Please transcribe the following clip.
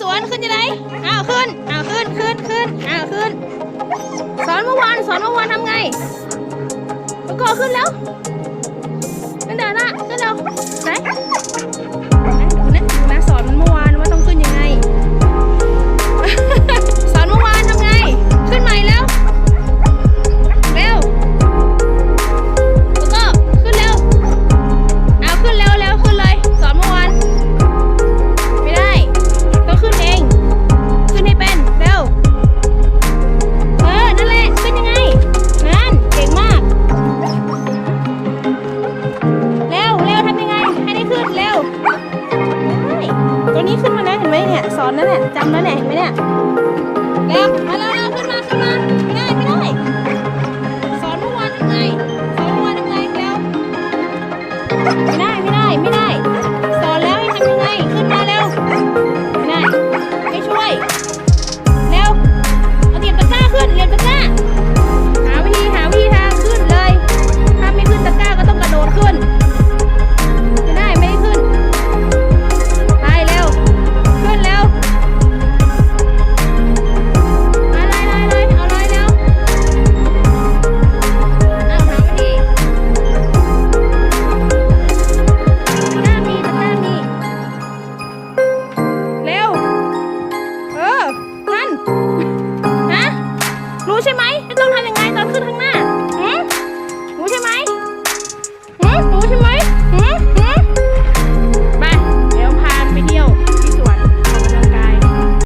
สวนขึ้นยังไงอ้าวขึ้นอ้าวขึ้นขึ้นขึ้นอ้าวขึ้น สอนเมื่อวานสอนเมื่อวานทำไงแล้วก็ขึ้นแล้วขึ้นเดี๋ยวนะขึ้นเดี๋ยวไหน ตันนี้ขึ้นมาแล้วเห็นไหมเนี่ยสอนนั่นแหละจำนั่นแหละเห็นไหมเนี่ยแล้วมาแล้วขึ้นมาขึ้นมาไม่ได้ไม่ได้สอนเมื่อวานยังไงสอนเมื่อวานยังไงแล้วไม่ได้ไม่ได้ไม่ได้